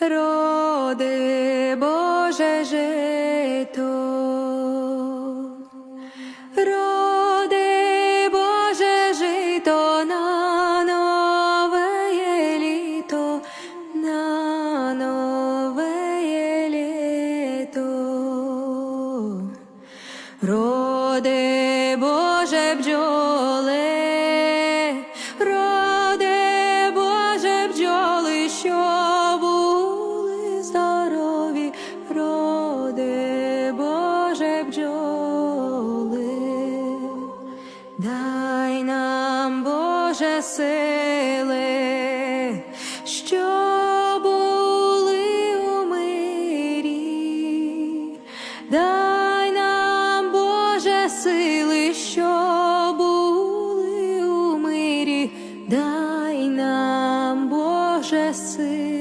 Роди Боже жито, роди Боже жито на нове літо, на нове літо. Роди море бджоли, дай нам Боже сили, що були у дай нам Боже сили, що були у дай нам Боже сили.